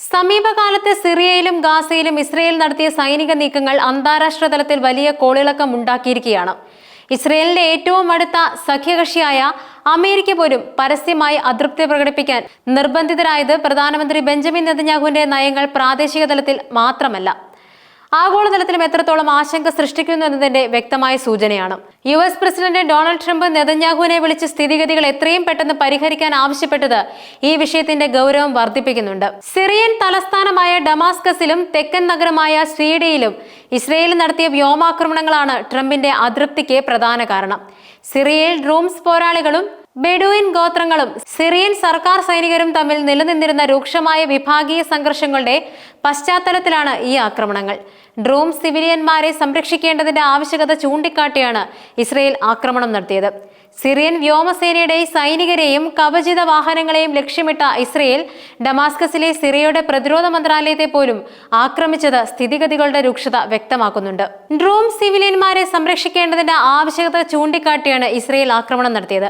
സമീപകാലത്ത് സിറിയയിലും ഗാസയിലും ഇസ്രയേൽ നടത്തിയ സൈനിക നീക്കങ്ങൾ അന്താരാഷ്ട്ര തലത്തിൽ വലിയ കോളിളക്കം ഉണ്ടാക്കിയിരിക്കുകയാണ്. ഇസ്രയേലിന്റെ ഏറ്റവും അടുത്ത സഖ്യകക്ഷിയായ അമേരിക്ക പോലും പരസ്യമായി അതൃപ്തി പ്രകടിപ്പിക്കാൻ നിർബന്ധിതരായത് പ്രധാനമന്ത്രി ബെഞ്ചമിൻ നെതന്യാഹുവിന്റെ നയങ്ങൾ പ്രാദേശിക തലത്തിൽ മാത്രമല്ല. ആഗോളതലത്തിലും എത്രത്തോളം ആശങ്ക സൃഷ്ടിക്കുന്നു എന്നതിന്റെ വ്യക്തമായ സൂചനയാണ്. U S president Donald Trump നെതന്യാഹുവിനെ വിളിച്ച് സ്ഥിതിഗതികൾ എത്രയും പെട്ടെന്ന് പരിഹരിക്കാൻ ആവശ്യപ്പെട്ടത് ഈ വിഷയത്തിന്റെ ഗൗരവം വർദ്ധിപ്പിക്കുന്നുണ്ട്. സിറിയൻ തലസ്ഥാനമായ ഡമാസ്കസിലും തെക്കൻ നഗരമായ സ്വീഡയിലും ഇസ്രയേൽ നടത്തിയ വ്യോമാക്രമണങ്ങളാണ് ട്രംപിന്റെ അതൃപ്തിക്ക് പ്രധാന കാരണം. സിറിയയിൽ റൂംസ് പോരാളികളും ബെഡുവിൻ ഗോത്രങ്ങളും സിറിയൻ സർക്കാർ സൈനികരും തമ്മിൽ നിലനിന്നിരുന്ന രൂക്ഷമായ വിഭാഗീയ സംഘർഷങ്ങളുടെ പശ്ചാത്തലത്തിലാണ് ഈ ആക്രമണങ്ങൾ. ഡ്രോൺ സിവിലിയന്മാരെ സംരക്ഷിക്കേണ്ടതിന്റെ ആവശ്യകത ചൂണ്ടിക്കാട്ടിയാണ് ഇസ്രയേൽ ആക്രമണം നടത്തിയത്. സിറിയൻ വ്യോമസേനയുടെ സൈനികരെയും കവചിത വാഹനങ്ങളെയും ലക്ഷ്യമിട്ട ഇസ്രയേൽ ഡമാസ്കസിലെ സിറിയയുടെ പ്രതിരോധ മന്ത്രാലയത്തെ പോലും ആക്രമിച്ചത് സ്ഥിതിഗതികളുടെ രൂക്ഷത വ്യക്തമാക്കുന്നുണ്ട്. ഡ്രോൺ സിവിലിയന്മാരെ സംരക്ഷിക്കേണ്ടതിന്റെ ആവശ്യകത ചൂണ്ടിക്കാട്ടിയാണ് ഇസ്രയേൽ ആക്രമണം നടത്തിയത്.